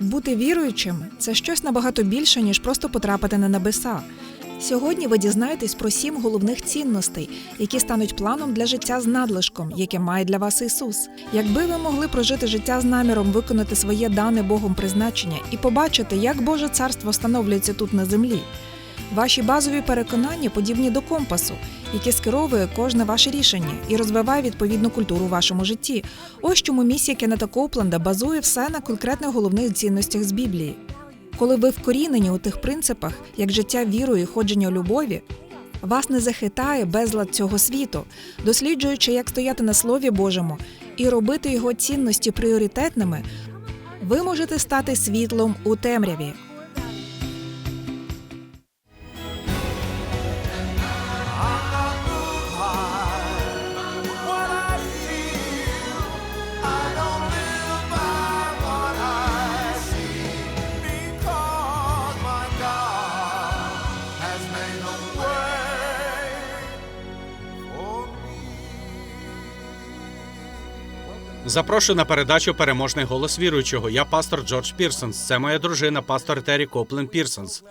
Бути віруючим це щось набагато більше, ніж просто потрапити на небеса. Сьогодні ви дізнаєтесь про сім головних цінностей, які стануть планом для життя з надлишком, яке має для вас Ісус. Якби ви могли прожити життя з наміром виконати своє дане Богом призначення і побачити, як Боже царство встановлюється тут на землі. Ваші базові переконання подібні до компасу, який скеровує кожне ваше рішення і розвиває відповідну культуру у вашому житті. Ось чому місія Кеннета Коупленда базує все на конкретних головних цінностях з Біблії. Коли ви вкорінені у тих принципах, як життя вірою і ходження у любові, вас не захитає безлад цього світу, досліджуючи, як стояти на Слові Божому і робити його цінності пріоритетними, ви можете стати світлом у темряві. Запрошую на передачу Переможний голос віруючого. Я пастор Джордж Пірсонс. Це моя дружина, пастор Террі Коплен Пірсонс.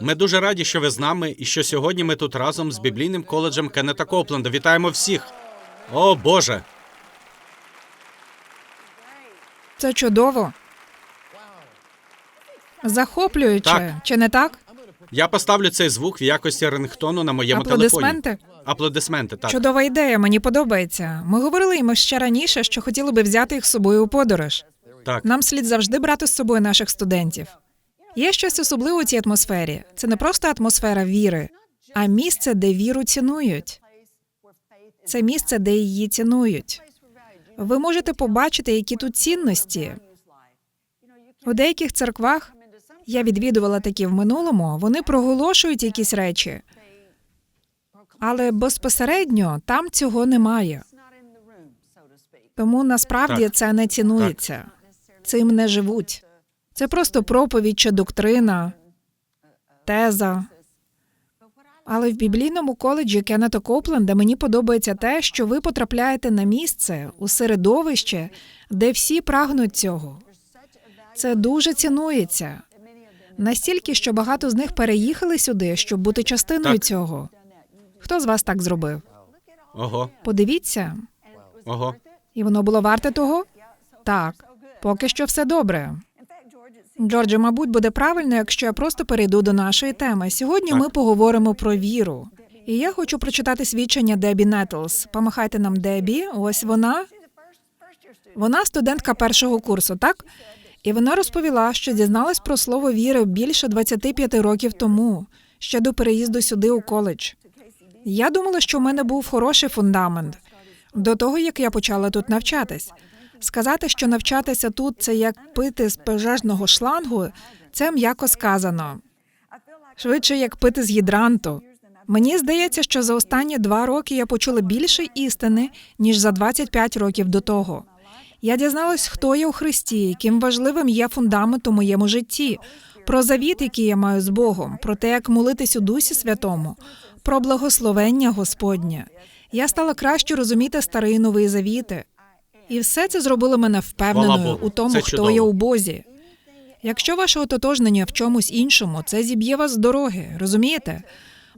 Ми дуже раді, що ви з нами, і що сьогодні ми тут разом з біблійним коледжем Кеннета Копленда. Вітаємо всіх! О Боже! Це чудово. Захоплююче, Так. чи не так? Я поставлю цей звук в якості рингтону на моєму телефоні. Аплодисменти, так. Чудова ідея, мені подобається. Ми говорили їм ще раніше, що хотіли би взяти їх з собою у подорож. так. Нам слід завжди брати з собою наших студентів. Є щось особливе у цій атмосфері. Це не просто атмосфера віри, а місце, де віру цінують. Це місце, де її цінують. Ви можете побачити, які тут цінності. У деяких церквах я відвідувала такі в минулому. Вони проголошують якісь речі, але безпосередньо там цього немає. Тому насправді Так. це не цінується. Цим не живуть. Це просто проповідь чи доктрина, теза. Але в біблійному коледжі Кеннета Копленда мені подобається те, що ви потрапляєте на місце у середовище, де всі прагнуть цього. Це дуже цінується. Настільки, що багато з них переїхали сюди, щоб бути частиною Так. цього. Хто з вас так зробив? Ого, Подивіться, ого. і воно було варте того? Так, поки що все добре. Джордже, мабуть, буде правильно, якщо я просто перейду до нашої теми. Сьогодні Так. ми поговоримо про віру. І я хочу прочитати свідчення Дебі Нетлс. Помахайте нам Дебі. Ось вона. Вона студентка першого курсу, так? І вона розповіла, що дізналась про слово віри більше 25 років тому, ще до переїзду сюди у коледж. Я думала, що в мене був хороший фундамент до того, як я почала тут навчатись. Сказати, що навчатися тут це як пити з пожежного шлангу, це м'яко сказано. Швидше як пити з гідранту. Мені здається, що за останні два роки я почула більше істини, ніж за 25 років до того. Я дізналась, хто я у Христі, яким важливим є фундамент у моєму житті, про завіт, який я маю з Богом, про те, як молитись у Дусі Святому, про благословення Господнє. Я стала краще розуміти старий і новий завіти. І все це зробило мене впевненою у тому, Це хто чудово. я у Бозі. Якщо ваше ототожнення в чомусь іншому, це зіб'є вас з дороги, розумієте?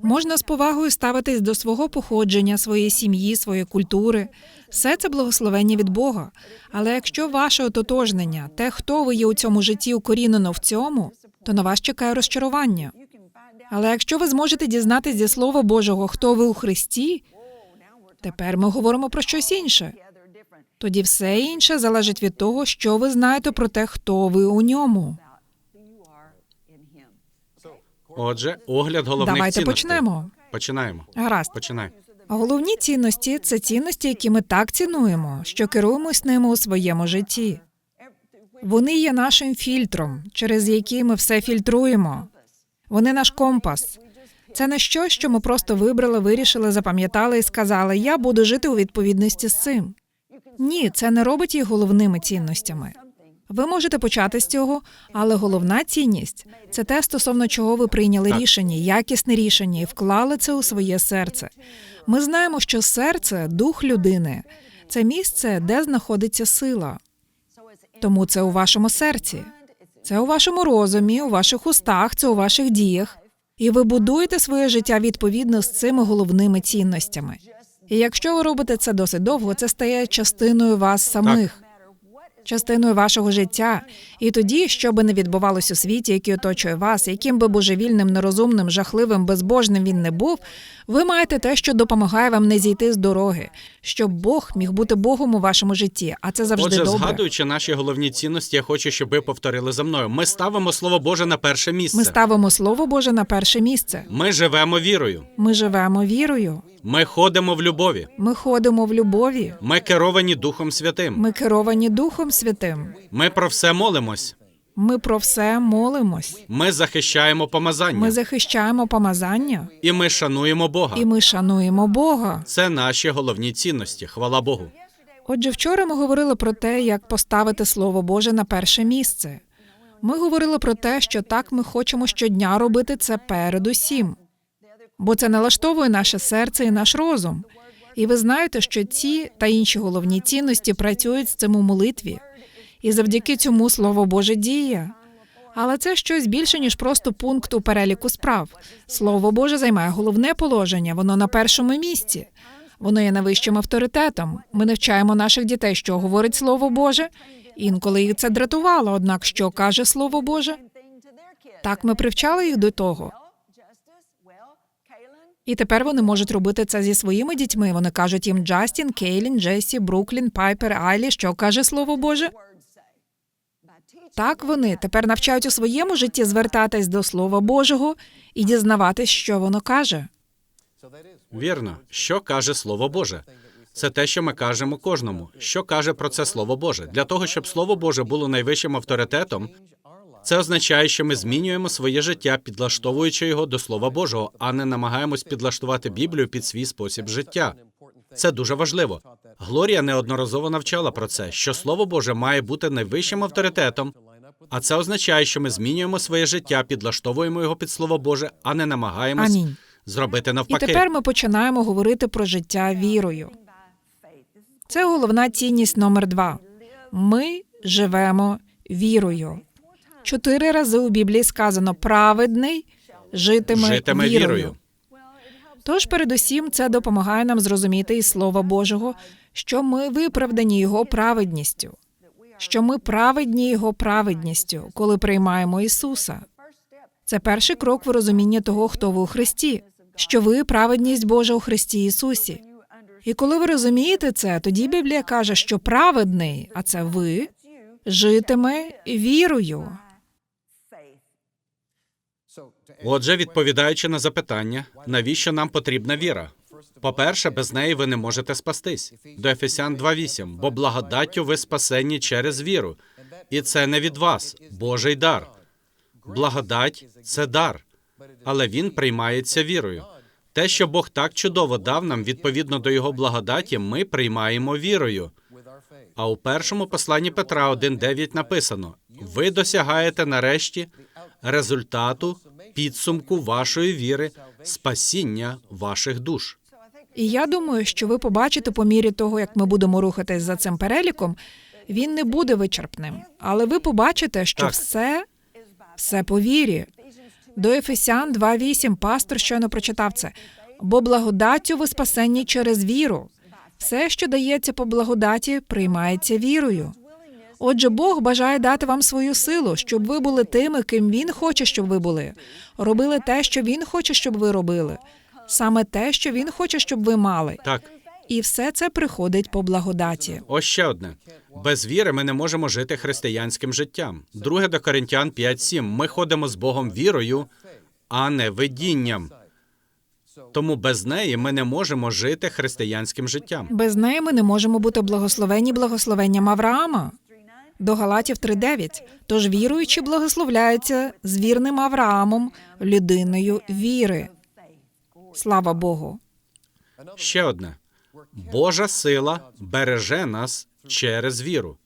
Можна з повагою ставитись до свого походження, своєї сім'ї, своєї культури. Все це благословення від Бога. Але якщо ваше ототожнення, те, хто ви є у цьому житті, укорінено в цьому, то на вас чекає розчарування. Але якщо ви зможете дізнатись зі Слова Божого, хто ви у Христі, тепер ми говоримо про щось інше. Тоді все інше залежить від того, що ви знаєте про те, хто ви у ньому. Отже, огляд головних Давайте цінностей. почнемо. Починаємо. Гаразд. Починай. Головні цінності це цінності, які ми так цінуємо, що керуємось ними у своєму житті. Вони є нашим фільтром, через який ми все фільтруємо. Вони наш компас. Це не щось, що ми просто вибрали, вирішили, запам'ятали і сказали: Я буду жити у відповідності з цим. Ні, це не робить їх головними цінностями. Ви можете почати з цього, але головна цінність це те, стосовно чого ви прийняли Так. рішення, якісне рішення і вклали це у своє серце. Ми знаємо, що серце, дух людини це місце, де знаходиться сила. Тому це у вашому серці. Це у вашому розумі, у ваших устах, це у ваших діях. І ви будуєте своє життя відповідно з цими головними цінностями. І якщо ви робите це досить довго, це стає частиною вас самих, частиною вашого життя. І тоді, що би не відбувалось у світі, який оточує вас, яким би божевільним, нерозумним, жахливим, безбожним він не був, ви маєте те, що допомагає вам не зійти з дороги, щоб Бог міг бути Богом у вашому житті, а це завжди Отже, добре. згадуючи наші головні цінності, я хочу, щоб ви повторили за мною. Ми ставимо слово Боже на перше місце. Ми ставимо Слово Боже на перше місце. Ми живемо вірою. Ми живемо вірою. Ми ходимо в любові. Ми ходимо в любові. Ми керовані Духом Святим. Ми керовані Духом Святим. Ми про все молимось. Ми про все молимось. Ми захищаємо помазання. Ми захищаємо помазання І ми шануємо Бога. і ми шануємо Бога. Це наші головні цінності. Хвала Богу. Отже, вчора ми говорили про те, як поставити Слово Боже на перше місце. Ми говорили про те, що так ми хочемо щодня робити це передусім, бо це налаштовує наше серце і наш розум. І ви знаєте, що ці та інші головні цінності працюють з цим у молитві, і завдяки цьому Слово Боже діє. Але це щось більше, ніж просто пункт у переліку справ. Слово Боже займає головне положення, воно на першому місці. Воно є найвищим авторитетом. Ми навчаємо наших дітей, що говорить Слово Боже. Інколи їх це дратувало, однак що каже Слово Боже? Так ми привчали їх до того. І тепер вони можуть робити це зі своїми дітьми. Вони кажуть їм Джастін, Кейлін, Джесі, Бруклін, Пайпер, Айлі, що каже Слово Боже. Так вони тепер навчають у своєму житті звертатись до Слова Божого і дізнаватись, що воно каже. Вірно, що каже Слово Боже? Це те, що ми кажемо кожному. Що каже про це Слово Боже? Для того, щоб Слово Боже було найвищим авторитетом, це означає, що ми змінюємо своє життя, підлаштовуючи його до Слова Божого, а не намагаємось підлаштувати Біблію під свій спосіб життя. Це дуже важливо. Глорія неодноразово навчала про це, що Слово Боже має бути найвищим авторитетом, а це означає, що ми змінюємо своє життя, підлаштовуємо його під Слово Боже, а не намагаємось Амінь. зробити І навпаки. тепер ми починаємо говорити про життя вірою. Це головна цінність номер два. Ми живемо вірою. Чотири рази у Біблії сказано праведний житиме, Житиме вірою. вірою. Тож, передусім, це допомагає нам зрозуміти із Слова Божого, що ми виправдані Його праведністю, що ми праведні Його праведністю, коли приймаємо Ісуса. Це перший крок в розумінні того, хто ви у Христі, що ви праведність Божа у Христі Ісусі. І коли ви розумієте це, тоді Біблія каже, що праведний, а це ви, житиме вірою. Отже, відповідаючи на запитання, навіщо нам потрібна віра? По-перше, без неї ви не можете спастись. До Ефесян 2.8. Бо благодаттю ви спасені через віру. І це не від вас, Божий дар. Благодать це дар, але він приймається вірою. Те, що Бог так чудово дав нам відповідно до його благодаті, ми приймаємо вірою. А у першому посланні Петра 1.9 написано: ви досягаєте нарешті результату підсумку вашої віри, спасіння ваших душ. І я думаю, що ви побачите по мірі того, як ми будемо рухатись за цим переліком, він не буде вичерпним. Але ви побачите, що Так. все, все по вірі. До Ефесян 2.8 пастор щойно прочитав це. Бо благодаттю ви спасенні через віру. Все, що дається по благодаті, приймається вірою. Отже, Бог бажає дати вам свою силу, щоб ви були тими, ким Він хоче, щоб ви були. Робили те, що Він хоче, щоб ви робили. Саме те, що Він хоче, щоб ви мали. Так, І все це приходить по благодаті. ось ще одне. Без віри ми не можемо жити християнським життям. Друге до Коринтян 5.7. Ми ходимо з Богом вірою, а не видінням. Тому без неї ми не можемо жити християнським життям. Без неї ми не можемо бути благословені благословенням Авраама. До Галатів 3.9. Тож віруючі благословляються з вірним Авраамом, людиною віри. Слава Богу. Ще одне. Божа сила береже нас через віру.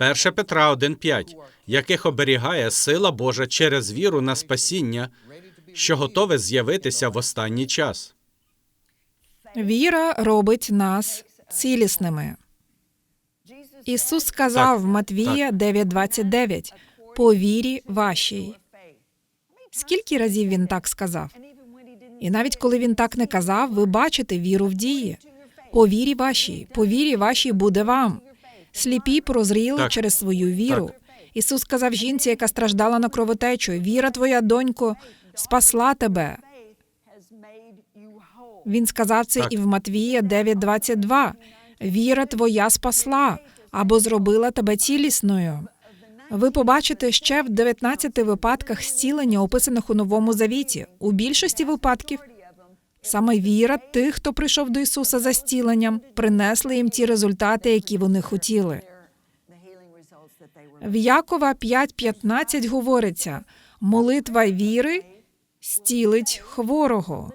1 Петра 1.5, яких оберігає сила Божа через віру на спасіння, що готове з'явитися в останній час. Віра робить нас цілісними. Ісус сказав Так, Матвія 9.29, по вірі вашій. Скільки разів він так сказав? І навіть коли він так не казав, ви бачите віру в дії. По вірі вашій, по вірі вашій буде вам. Сліпі прозріли Так. через свою віру. Так. Ісус сказав жінці, яка страждала на кровотечу: Віра твоя, донько, спасла тебе. Він сказав це Так. і в Матвія 9.22. Віра твоя спасла або зробила тебе цілісною. Ви побачите ще в 19 випадках зцілення, описаних у Новому Завіті. У більшості випадків саме віра тих, хто прийшов до Ісуса за зціленням, принесли їм ті результати, які вони хотіли. В Якова 5.15 говориться: молитва віри зцілить хворого.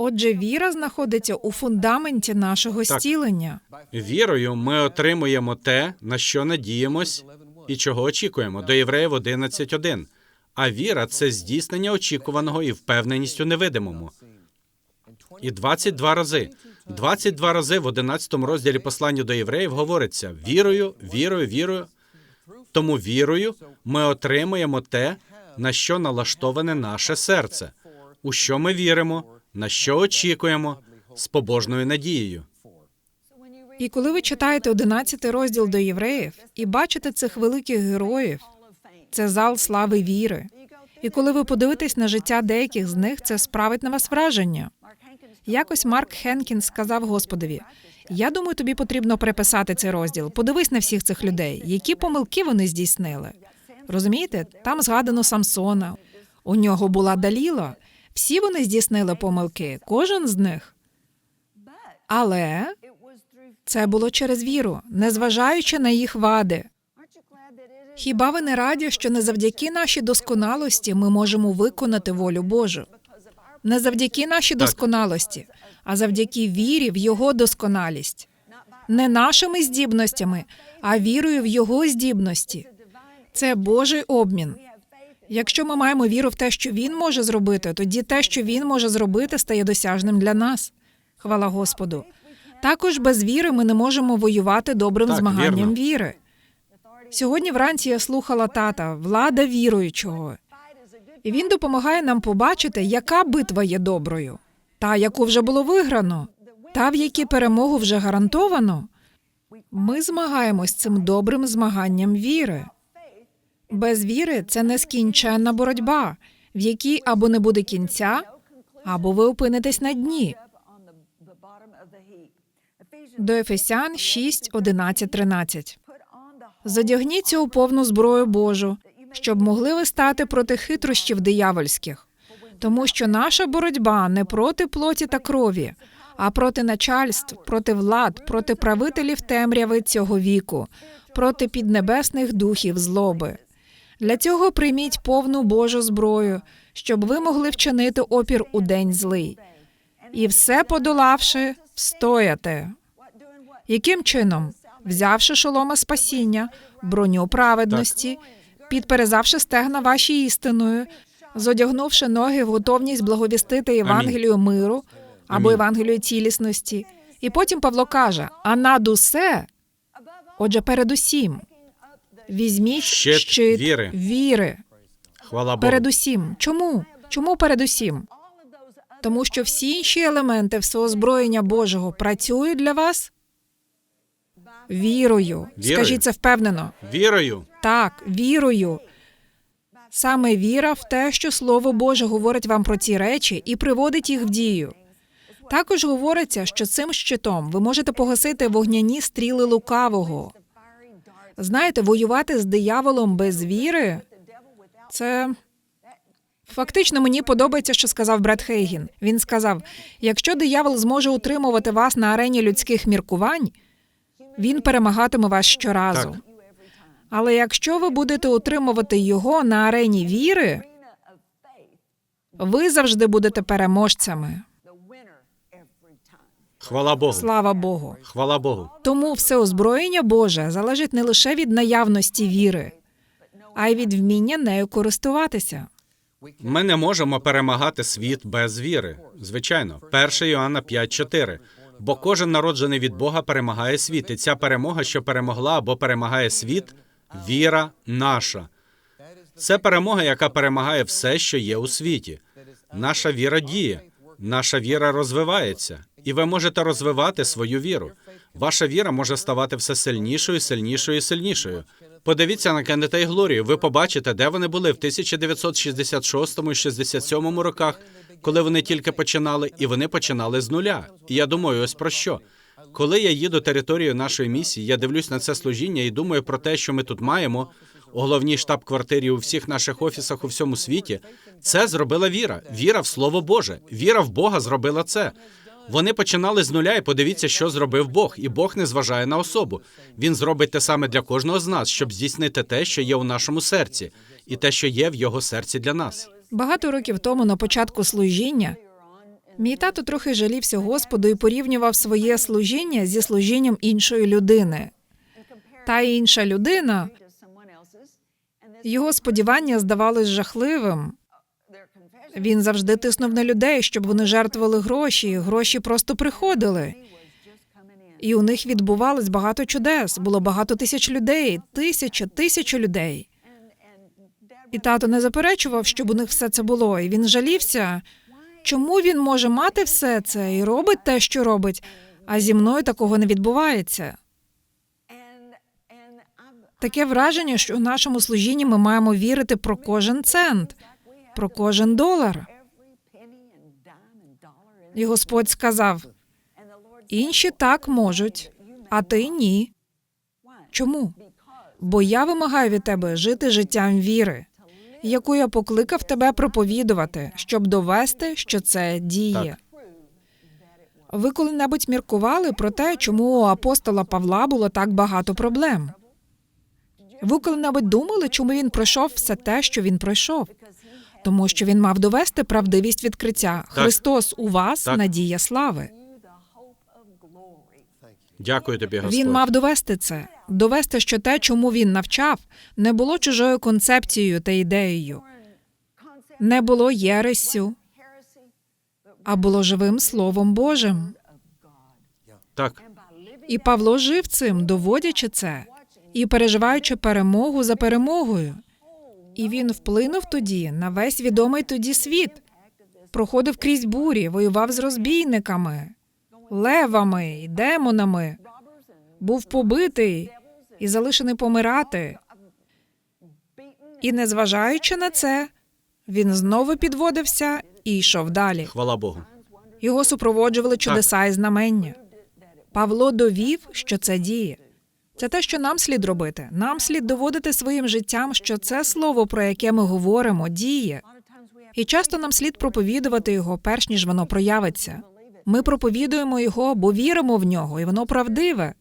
Отже, віра знаходиться у фундаменті нашого Так. зцілення. Вірою ми отримуємо те, на що надіємось і чого очікуємо. До Євреїв 11.1. А віра це здійснення очікуваного і впевненість у невидимому. І 22 рази. 22 рази в 11 розділі послання до євреїв говориться: вірою, вірою, вірою. Тому вірою ми отримуємо те, на що налаштоване наше серце, у що ми віримо, на що очікуємо, з побожною надією. І коли ви читаєте 11 розділ до євреїв і бачите цих великих героїв, це зал слави віри. І коли ви подивитесь на життя деяких з них, це справить на вас враження. Якось Марк Хенкінс сказав Господові: Я думаю, тобі потрібно переписати цей розділ. Подивись на всіх цих людей, які помилки вони здійснили. Розумієте, там згадано Самсона. У нього була Даліла. Всі вони здійснили помилки, кожен з них. Але це було через віру, незважаючи на їх вади. Хіба ви не раді, що не завдяки нашій досконалості ми можемо виконати волю Божу? Не завдяки нашій Так. досконалості, а завдяки вірі в Його досконалість. Не нашими здібностями, а вірою в Його здібності. Це Божий обмін. Якщо ми маємо віру в те, що він може зробити, тоді те, що він може зробити, стає досяжним для нас. Хвала Господу. Також без віри ми не можемо воювати добрим Так, змаганням вірно. віри. Сьогодні вранці я слухала тата, влада віруючого. І він допомагає нам побачити, яка битва є доброю, та, яку вже було виграно, та, в якій перемогу вже гарантовано. Ми змагаємось цим добрим змаганням віри. Без віри це нескінченна боротьба, в якій або не буде кінця, або ви опинитесь на дні. До Ефесян 6, 11, 13. Задягніться у повну зброю Божу, щоб могли ви стати проти хитрощів диявольських. Тому що наша боротьба не проти плоті та крові, а проти начальств, проти влад, проти правителів темряви цього віку, проти піднебесних духів злоби. Для цього прийміть повну Божу зброю, щоб ви могли вчинити опір у день злий. І все подолавши, встояти. Яким чином? Взявши шолома спасіння, броню праведності, підперезавши стегна ваші істиною, зодягнувши ноги в готовність благовістити Євангелію миру або Амінь. Євангелію цілісності. І потім Павло каже: а над усе, отже, передусім, візьміть Щит щит, віри. віри. Хвала Богу. Передусім. Чому? Чому передусім? Тому що всі інші елементи всеозброєння Божого працюють для вас вірою. Вірою. Скажіть це впевнено. Вірою. Так, вірою. Саме віра в те, що Слово Боже говорить вам про ці речі і приводить їх в дію. Також говориться, що цим щитом ви можете погасити вогняні стріли лукавого. Знаєте, воювати з дияволом без віри це фактично мені подобається, що сказав Бред Хейгін. Він сказав: якщо диявол зможе утримувати вас на арені людських міркувань, він перемагатиме вас щоразу. Так. Але якщо ви будете утримувати його на арені віри, ви завжди будете переможцями. Хвала Богу. Слава Богу. Хвала Богу. Тому все озброєння Боже залежить не лише від наявності віри, а й від вміння нею користуватися. Ми не можемо перемагати світ без віри. Звичайно, 1 Іоанна 5.4. Бо кожен народжений від Бога перемагає світ, і ця перемога, що перемогла або перемагає світ, Віра наша. Це перемога, яка перемагає все, що є у світі. Наша віра діє, наша віра розвивається, і ви можете розвивати свою віру. Ваша віра може ставати все сильнішою, сильнішою сильнішою. Подивіться на Кеннета і Глорію. Ви побачите, де вони були в 1966 і 67 роках, коли вони тільки починали, і вони починали з нуля. І я думаю, ось про що. Коли я їду територією нашої місії, я дивлюсь на це служіння і думаю про те, що ми тут маємо у головній штаб-квартирі у всіх наших офісах у всьому світі. Це зробила віра. Віра в Слово Боже. Віра в Бога зробила це. Вони починали з нуля, і подивіться, що зробив Бог. І Бог не зважає на особу. Він зробить те саме для кожного з нас, щоб здійснити те, що є у нашому серці, і те, що є в його серці для нас. Багато років тому, на початку служіння, мій тато трохи жалівся Господу і порівнював своє служіння зі служінням іншої людини. Та інша людина, його сподівання здавались жахливим. Він завжди тиснув на людей, щоб вони жертвували гроші. Гроші просто приходили. І у них відбувалось багато чудес. Було багато тисяч людей, тисяча, тисяча людей. І тато не заперечував, щоб у них все це було. І він жалівся, чому він може мати все це і робить те, що робить, а зі мною такого не відбувається. Таке враження, що у нашому служінні ми маємо вірити про кожен цент, про кожен долар. І Господь сказав: інші так можуть, а ти ні. Чому? Бо я вимагаю від тебе жити життям віри, яку я покликав тебе проповідувати, щоб довести, що це діє. Ви коли-небудь міркували про те, чому у апостола Павла було так багато проблем? Ви коли-небудь думали, чому він пройшов все те, що він пройшов? Тому що він мав довести правдивість відкриття. Христос у вас Так. надія слави. Дякую тобі, Господь. Він мав довести це, довести, що те, чому він навчав, не було чужою концепцією та ідеєю, не було єрессю, а було живим Словом Божим. Так, І Павло жив цим, доводячи це і переживаючи перемогу за перемогою. І він вплинув тоді на весь відомий тоді світ, проходив крізь бурі, воював з розбійниками, левами і демонами, був побитий і залишений помирати. І незважаючи на це, він знову підводився і йшов далі. хвала Богу. Його супроводжували чудеса і знамення. Павло довів, що це діє. Це те, що нам слід робити. Нам слід доводити своїм життям, що це слово, про яке ми говоримо, діє. І часто нам слід проповідувати його, перш ніж воно проявиться. Ми проповідуємо його, бо віримо в нього, і воно правдиве.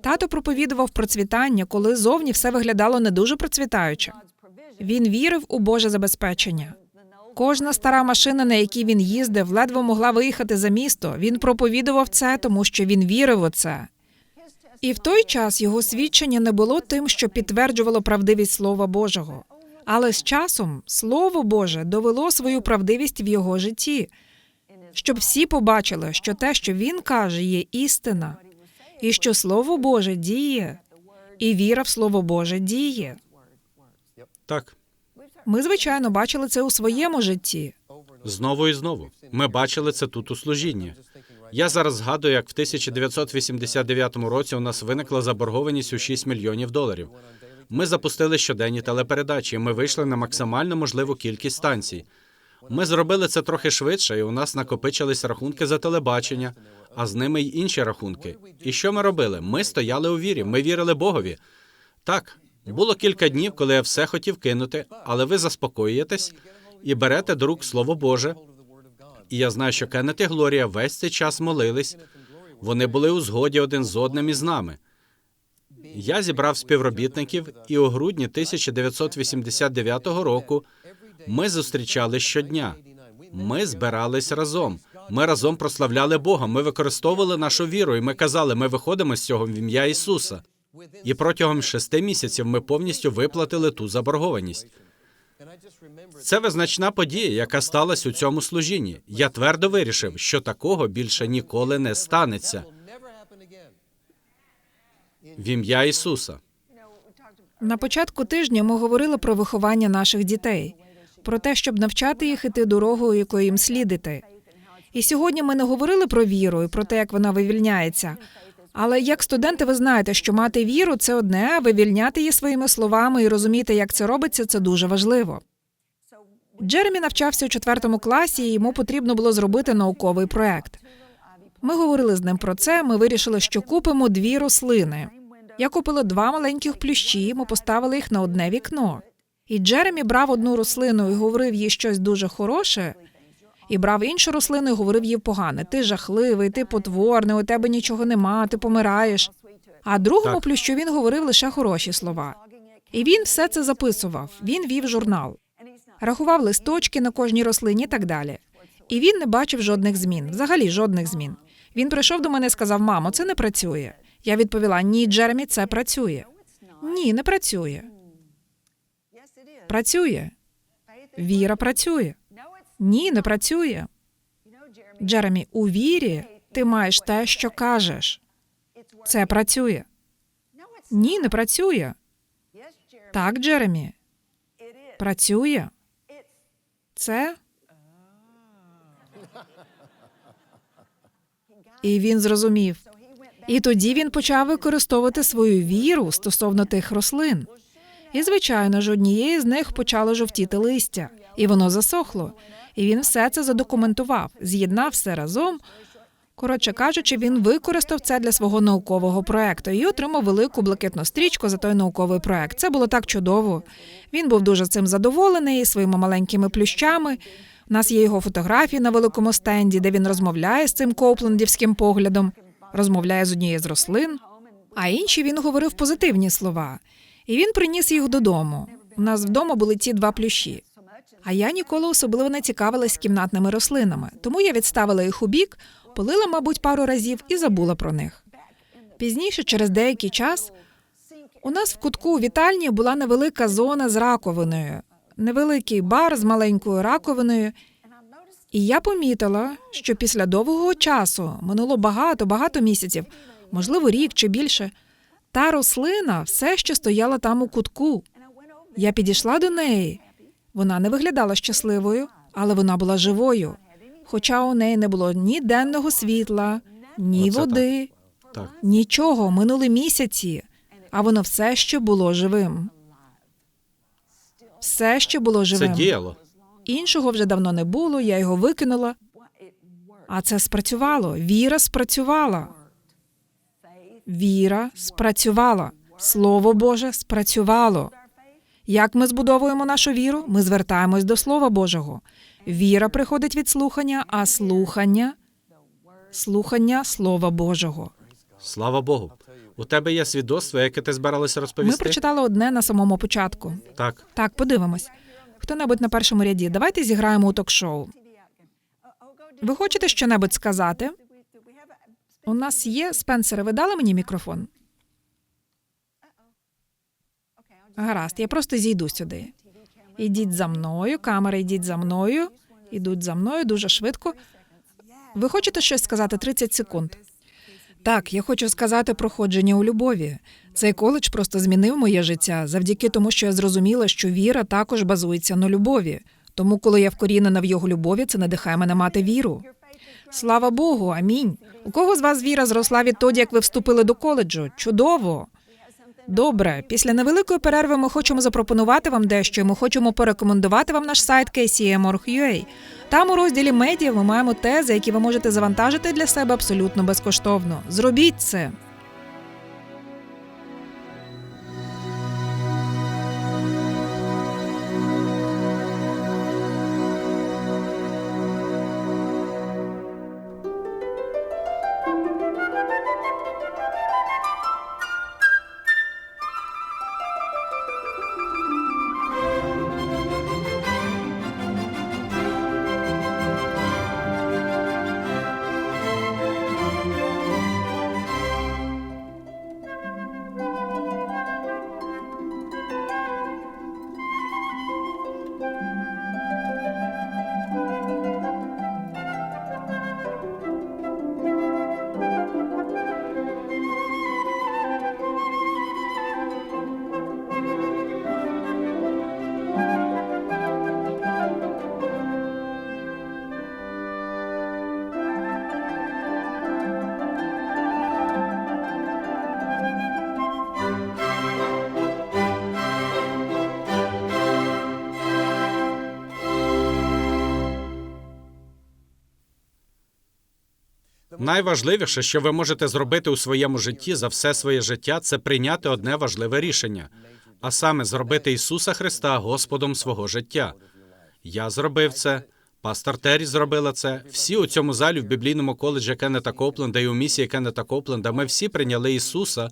Тато проповідував процвітання, коли зовні все виглядало не дуже процвітаюче. Він вірив у Боже забезпечення. Кожна стара машина, на якій він їздив, ледве могла виїхати за місто. Він проповідував це, тому що він вірив у це. І в той час його свідчення не було тим, що підтверджувало правдивість Слова Божого. Але з часом Слово Боже довело свою правдивість в його житті, щоб всі побачили, що те, що він каже, є істина, і що Слово Боже діє, і віра в Слово Боже діє. Так, Ми, звичайно, бачили це у своєму житті. знову і знову. Ми бачили це тут у служінні. Я зараз згадую, як в 1989 році у нас виникла заборгованість у 6 мільйонів доларів. Ми запустили щоденні телепередачі. Ми вийшли на максимально можливу кількість станцій. Ми зробили це трохи швидше, і у нас накопичились рахунки за телебачення, а з ними й інші рахунки. І що ми робили? Ми стояли у вірі, ми вірили Богові. Так, було кілька днів, коли я все хотів кинути, але ви заспокоюєтесь і берете до Слово Боже. І я знаю, що Кеннет і Глорія весь цей час молились. Вони були у згоді один з одним із нами. Я зібрав співробітників, і у грудні 1989 року ми зустрічали щодня. Ми збирались разом. Ми разом прославляли Бога. Ми використовували нашу віру, і ми казали, ми виходимо з цього в ім'я Ісуса. І протягом шести місяців ми повністю виплатили ту заборгованість. Це визначна подія, яка сталася у цьому служінні. Я твердо вирішив, що такого більше ніколи не станеться. В ім'я Ісуса. На початку тижня ми говорили про виховання наших дітей, про те, щоб навчати їх іти дорогою, якою їм слідити. І сьогодні ми не говорили про віру і про те, як вона вивільняється. Але як студенти, ви знаєте, що мати віру це одне, а вивільняти її своїми словами і розуміти, як це робиться, це дуже важливо. Джеремі навчався у четвертому класі, і йому потрібно було зробити науковий проект. Ми говорили з ним про це. Ми вирішили, що купимо дві рослини. Я купила два маленьких плющі, ми поставили їх на одне вікно. І Джеремі брав одну рослину і говорив їй щось дуже хороше, і брав іншу рослину і говорив їй погане. Ти жахливий, ти потворний, у тебе нічого нема, ти помираєш. А другому Так. плющу він говорив лише хороші слова. І він все це записував. Він вів журнал, рахував листочки на кожній рослині і так далі. І він не бачив жодних змін, взагалі жодних змін. Він прийшов до мене і сказав: Мамо, це не працює. Я відповіла: Ні, Джеремі, це працює. Ні, не працює. Працює. Віра працює. Ні, не працює. Джеремі, у вірі ти маєш те, що кажеш. Це працює. Ні, не працює. Так, Джеремі. Працює. Це. І він зрозумів. І тоді він почав використовувати свою віру стосовно тих рослин. І, звичайно ж, однієї з них почало жовтіти листя, і воно засохло. І він все це задокументував, з'єднав все разом. Коротше кажучи, він використав це для свого наукового проекту і отримав велику блакитну стрічку за той науковий проект. Це було так чудово. Він був дуже цим задоволений своїми маленькими плющами. У нас є його фотографії на великому стенді, де він розмовляє з цим коуплендівським поглядом, розмовляє з однією з рослин. А інші він говорив позитивні слова. І він приніс їх додому. У нас вдома були ці два плющі. А я ніколи особливо не цікавилась кімнатними рослинами, тому я відставила їх у бік, полила, мабуть, пару разів і забула про них. Пізніше, через деякий час, у нас в кутку у вітальні була невелика зона з раковиною, невеликий бар з маленькою раковиною. І я помітила, що після довгого часу минуло багато, багато місяців, можливо, рік чи більше. Та рослина все ще стояла там у кутку. Я підійшла до неї. Вона не виглядала щасливою, але вона була живою. Хоча у неї не було ні денного світла, ні Оце води, Так. нічого, минули місяці, а воно все ще було живим. Все ще було Це діяло. Іншого вже давно не було, я його викинула. А це спрацювало. Віра спрацювала. Віра спрацювала. Слово Боже спрацювало. Як ми збудовуємо нашу віру? Ми звертаємось до Слова Божого. Віра приходить від слухання, а слухання слухання Слова Божого. Слава Богу. У тебе є свідоцтво, яке ти збиралася Ми прочитали одне на самому початку. Так. Так, подивимось. Хто-небудь на першому ряді. Давайте зіграємо у ток-шоу. Ви хочете щонебудь сказати? У нас є Спенсере, ви дали мені мікрофон? Гаразд, я просто зійду сюди. Ідіть за мною, камера, йдіть за мною. Ідуть за мною дуже швидко. Ви хочете щось сказати 30 секунд? Так, я хочу сказати про ходження у любові. Цей коледж просто змінив моє життя завдяки тому, що я зрозуміла, що віра також базується на любові. Тому, коли я вкорінена в його любові, це надихає мене мати віру. Слава Богу, амінь. У кого з вас віра зросла відтоді, як ви вступили до коледжу? Чудово. Добре, після невеликої перерви ми хочемо запропонувати вам дещо. Ми хочемо порекомендувати вам наш сайт KCM.org.ua. Там у розділі медіа ми маємо тези, які ви можете завантажити для себе абсолютно безкоштовно. Зробіть це. Найважливіше, що ви можете зробити у своєму житті за все своє життя, це прийняти одне важливе рішення, а саме зробити Ісуса Христа Господом свого життя. Я зробив це. Пастор Террі зробила це. Всі у цьому залі в біблійному коледжі Кеннета Копленда і у місії Кеннета Копленда ми всі прийняли Ісуса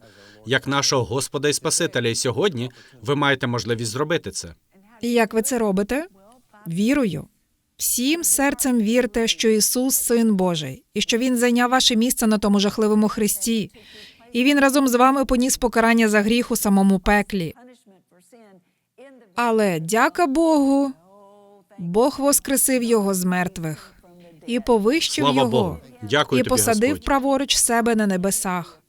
як нашого Господа і Спасителя. І сьогодні ви маєте можливість зробити це. І як ви це робите? Вірою. Всім серцем вірте, що Ісус син Божий, і що Він зайняв ваше місце на тому жахливому хресті, і Він разом з вами поніс покарання за гріх у самому пеклі. Але дяка Богу, Бог воскресив його з мертвих і повищив Слава його, Богу. Дякую і тобі, посадив Господь. праворуч себе на небесах.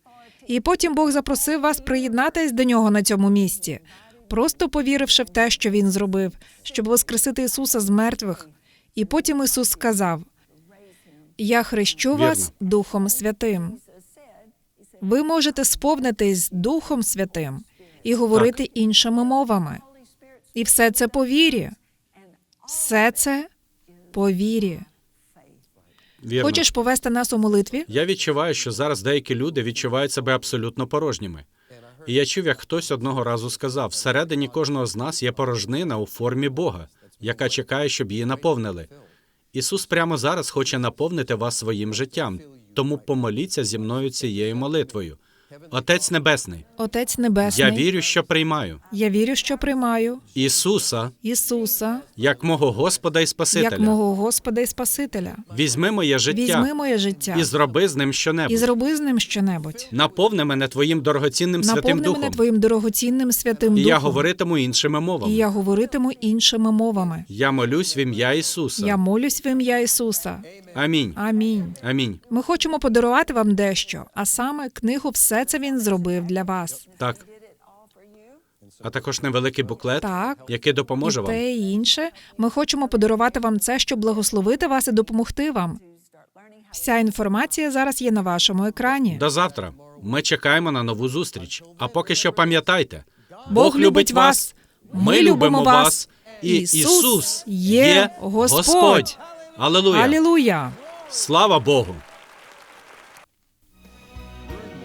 І потім Бог запросив вас приєднатись до нього на цьому місці, просто повіривши в те, що він зробив, щоб воскресити Ісуса з мертвих. І потім Ісус сказав: Я хрещу вас Вірно. Духом Святим. Ви можете сповнитись Духом Святим і говорити іншими мовами. І все це по вірі. Все це по вірі. Вірно. Хочеш повести нас у молитві? Я відчуваю, що зараз деякі люди відчувають себе абсолютно порожніми. І я чув, як хтось одного разу сказав: всередині кожного з нас є порожнина у формі Бога, яка чекає, щоб її наповнили. Ісус прямо зараз хоче наповнити вас своїм життям, тому помоліться зі мною цією молитвою. Отець Небесний, Отець Небесний, я вірю, що приймаю я вірю, що приймаю Ісуса Ісуса як мого Господа і як мого Господа і Спасителя. Візьми моє життя Візьми моє життя і зроби з ним щонебудь. і зроби з ним щонебудь. Наповни мене твоїм дорогоцінним святим Наповни духом. мене твоїм дорогоцінним святим І духом. я говоритиму іншими мовами. і я говоритиму іншими мовами. Я молюсь в ім'я Ісуса. Я молюсь в ім'я Ісуса. Амінь. Амінь. Амінь. Ми хочемо подарувати вам дещо, а саме книгу все це він зробив для вас. Так. А також невеликий буклет, Так. який допоможе і вам. те і інше. Ми хочемо подарувати вам це, щоб благословити вас і допомогти вам. Вся інформація зараз є на вашому екрані. До завтра. Ми чекаємо на нову зустріч. А поки що пам'ятайте, Бог любить вас, Ми любимо вас. І Ісус є Господь. Алелуя. Алілуя! Слава Богу.